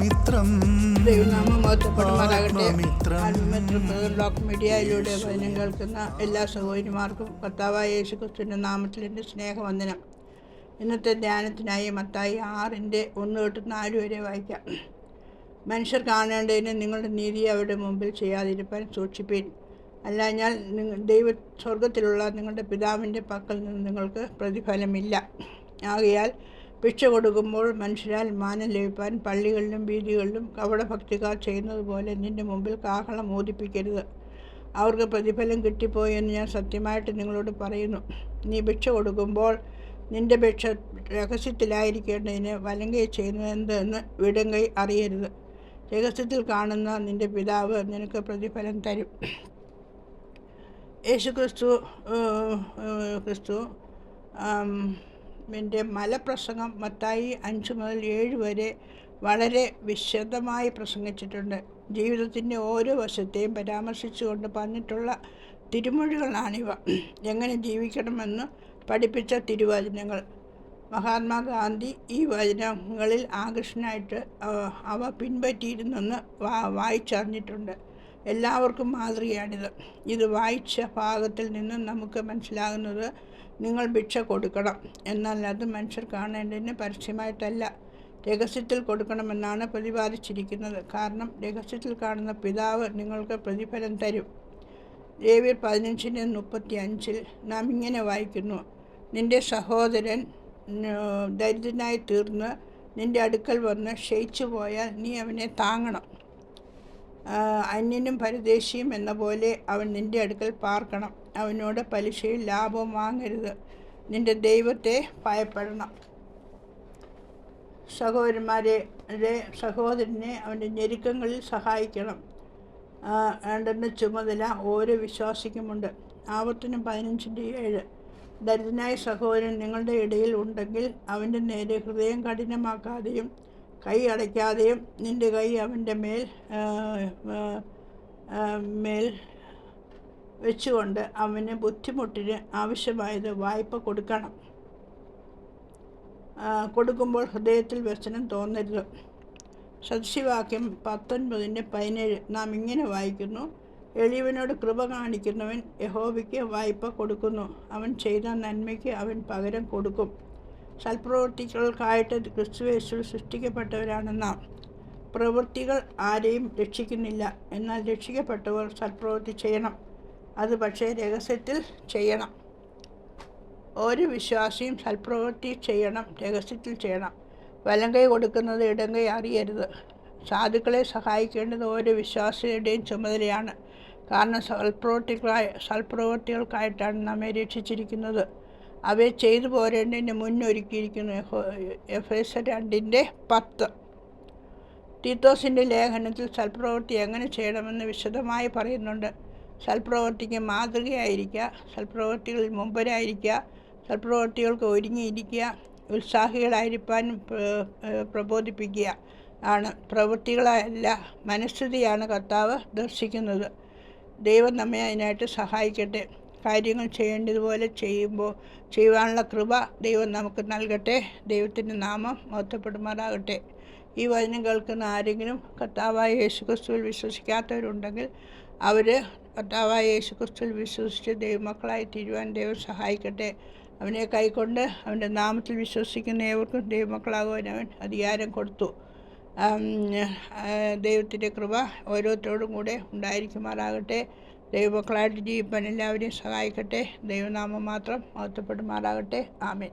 ആത്മമിത്രം. ആത്മമിത്രം. Block മീഡിയയിലൂടെ വചനം കേൾക്കുന്ന എല്ലാ സഹോദരിമാർക്കും കർത്താവായ യേശു ക്രിസ്തുവിന്റെ നാമത്തിൽ എന്റെ സ്നേഹവന്ദനം. ഇന്നത്തെ ധ്യാനത്തിനായി മത്തായി ആറിന്റെ ഒന്ന് തൊട്ട് നാല് വരെ വായിക്കാം. മനുഷ്യർ കാണേണ്ടതിന് നിങ്ങളുടെ നീതി അവരുടെ മുമ്പിൽ ചെയ്യാതിരിക്കാൻ സൂക്ഷിപ്പീൻ. അല്ല ഞാൻ നിങ്ങൾ ദൈവ സ്വർഗത്തിലുള്ള നിങ്ങളുടെ പിതാവിന്റെ പക്കൽ നിന്ന് നിങ്ങൾക്ക് പ്രതിഫലമില്ല. ആകയാൽ ഭിക്ഷ കൊടുക്കുമ്പോൾ മനുഷ്യരാൽ മാനം ലഭിപ്പാൻ പള്ളികളിലും വീതികളിലും കവടഭക്തിക്കാർ ചെയ്യുന്നത് പോലെ നിന്റെ മുമ്പിൽ കാഹളം മോദിപ്പിക്കരുത്. അവർക്ക് പ്രതിഫലം കിട്ടിപ്പോയി എന്ന് ഞാൻ സത്യമായിട്ട് നിങ്ങളോട് പറയുന്നു. നീ ഭിക്ഷ കൊടുക്കുമ്പോൾ നിന്റെ ഭിക്ഷ രഹസ്യത്തിലായിരിക്കേണ്ടതിന് വലങ്കൈ ചെയ്യുന്നത് എന്തെന്ന് വിടങ്കൈ അറിയരുത്. രഹസ്യത്തിൽ കാണുന്ന നിന്റെ പിതാവ് നിനക്ക് പ്രതിഫലം തരും. യേശു ക്രിസ്തു ക്രിസ്തു എന്റെ മലപ്രസംഗം മത്തായി അഞ്ച് മുതൽ ഏഴ് വരെ വളരെ വിശദമായി പ്രസംഗിച്ചിട്ടുണ്ട്. ജീവിതത്തിന്റെ ഓരോ വശത്തെയും പരാമർശിച്ചുകൊണ്ട് പറഞ്ഞിട്ടുള്ള തിരുമൊഴികളാണിവ. എങ്ങനെ ജീവിക്കണമെന്ന് പഠിപ്പിച്ച തിരുവചനങ്ങൾ. മഹാത്മാഗാന്ധി ഈ വചനങ്ങളിൽ ആകർഷണമായിട്ട് അവ പിൻപറ്റിയിരുന്നെന്ന് വാ വായിച്ചറിഞ്ഞിട്ടുണ്ട്. എല്ലാവർക്കും മാതൃകയാണിത്. ഇത് വായിച്ച ഭാഗത്തിൽ നിന്ന് നമുക്ക് മനസ്സിലാകുന്നത് നിങ്ങൾ ഭിക്ഷ കൊടുക്കണം. എന്നാൽ അത് മനുഷ്യർ കാണേണ്ടതിന് പരസ്യമായിട്ടല്ല. രഹസ്യത്തിൽ കൊടുക്കണമെന്നാണ് പ്രതിപാദിച്ചിരിക്കുന്നത്. കാരണം രഹസ്യത്തിൽ കാണുന്ന പിതാവ് നിങ്ങൾക്ക് പ്രതിഫലം തരും. ലേവ്യർ പതിനഞ്ചിന് മുപ്പത്തി അഞ്ചിൽ നാം ഇങ്ങനെ വായിക്കുന്നു. നിന്റെ സഹോദരൻ ദരിദ്രനായി തീർന്ന് നിന്റെ അടുക്കൽ വന്ന് ക്ഷയിച്ചു പോയാൽ നീ അവനെ താങ്ങണം. അന്യനും പരദേശിയും എന്ന പോലെ അവൻ നിന്റെ അടുക്കൽ പാർക്കണം. അവനോട് പലിശയിൽ ലാഭം വാങ്ങരുത്. നിന്റെ ദൈവത്തെ ഭയപ്പെടണം. സഹോദരന്മാരെ സഹോദരനെ അവന്റെ ഞെരുക്കങ്ങളിൽ സഹായിക്കണം. വേണ്ടുന്ന ചുമതല ഓരോ വിശ്വാസിക്കുമുണ്ട്. ആവർത്തനം പതിനഞ്ചിന്റെ ഏഴ്. ദരിദ്രനായ സഹോദരൻ നിങ്ങളുടെ ഇടയിൽ ഉണ്ടെങ്കിൽ അവന്റെ നേരെ ഹൃദയം കഠിനമാക്കാതെയും കൈ അടയ്ക്കാതെയും നിന്റെ കൈ അവന്റെ മേൽ മേൽ വെച്ചുകൊണ്ട് അവന് ബുദ്ധിമുട്ടിന് ആവശ്യമായത് വായ്പ കൊടുക്കണം. കൊടുക്കുമ്പോൾ ഹൃദയത്തിൽ വ്യസനം തോന്നരുത്. സദൃശവാക്യം പത്തൊൻപതിന്റെ പതിനേഴ് നാം ഇങ്ങനെ വായിക്കുന്നു എളിയവനോട് കൃപ കാണിക്കുന്നവൻ യഹോവയ്ക്ക് വായ്പ കൊടുക്കുന്നു. അവൻ ചെയ്ത നന്മയ്ക്ക് അവൻ പകരം കൊടുക്കും. സൽപ്രവൃത്തികൾക്കായിട്ട് ക്രിസ്തുവേശു സൃഷ്ടിക്കപ്പെട്ടവരാണ് നാം പ്രവൃത്തികൾ ആരെയും രക്ഷിക്കുന്നില്ല. എന്നാൽ രക്ഷിക്കപ്പെട്ടവർ സൽപ്രവൃത്തി ചെയ്യണം. അത് പക്ഷേ രഹസ്യത്തിൽ ചെയ്യണം. ഒരു വിശ്വാസിയും സൽപ്രവൃത്തി ചെയ്യണം രഹസ്യത്തിൽ ചെയ്യണം. വലങ്കൈ കൊടുക്കുന്നത് ഇടങ്കൈ അറിയരുത്. സാധുക്കളെ സഹായിക്കേണ്ടത് ഓരോ വിശ്വാസിയുടെയും ചുമതലയാണ്. കാരണം സൽപ്രവൃത്തികളായ സൽപ്രവൃത്തികൾക്കായിട്ടാണ് നമ്മെ രക്ഷിച്ചിരിക്കുന്നത്. അവയെ ചെയ്തു പോരേണ്ടതിന് മുന്നൊരുക്കിയിരിക്കുന്നു എഫ് എസ് രണ്ടിന്റെ പത്ത്. തീത്തോസിന്റെ ലേഖനത്തിൽ സൽപ്രവൃത്തി എങ്ങനെ ചെയ്യണമെന്ന് വിശദമായി പറയുന്നുണ്ട്. സൽപ്രവൃത്തിക്ക് മാതൃകയായിരിക്കുക സൽപ്രവൃത്തികളിൽ മുമ്പരായിരിക്കുക സൽപ്രവൃത്തികൾക്ക് ഒരുങ്ങിയിരിക്കുക ഉത്സാഹികളായിരിക്കാൻ പ്ര- പ്രബോധിപ്പിക്കുക ആണ്. പ്രവൃത്തികളല്ല മനസ്ഥിതിയാണ് കർത്താവ് ദർശിക്കുന്നത്. ദൈവം നമ്മെ അതിനായിട്ട് സഹായിക്കട്ടെ. കാര്യങ്ങൾ ചെയ്യേണ്ടതുപോലെ ചെയ്യുമ്പോൾ ചെയ്യുവാനുള്ള കൃപ ദൈവം നമുക്ക് നൽകട്ടെ. ദൈവത്തിന്റെ നാമം മഹത്വപ്പെടുമാറാകട്ടെ. ഈ വചനം കേൾക്കുന്ന ആരെങ്കിലും കർത്താവായ യേശുക്രിസ്തുവിൽ വിശ്വസിക്കാത്തവരുണ്ടെങ്കിൽ അവർ കർത്താവായ യേശുക്രിസ്തുവിൽ വിശ്വസിച്ച് ദൈവമക്കളായി തീരുവാൻ ദൈവം സഹായിക്കട്ടെ. അവനെ കൈക്കൊണ്ട് അവന്റെ നാമത്തിൽ വിശ്വസിക്കുന്ന ഏവർക്കും ദൈവമക്കളാകുവാൻ അവൻ അധികാരം കൊടുത്തു. ദൈവത്തിന്റെ കൃപ ഓരോരുത്തരോടും കൂടെ ഉണ്ടായിരിക്കുമാറാകട്ടെ. ദൈവമക്കളായിട്ട് ജീവിപ്പാൻ എല്ലാവരെയും സഹായിക്കട്ടെ. ദൈവനാമം മാത്രം മഹത്വപ്പെടുമാറാകട്ടെ. ആമേൻ.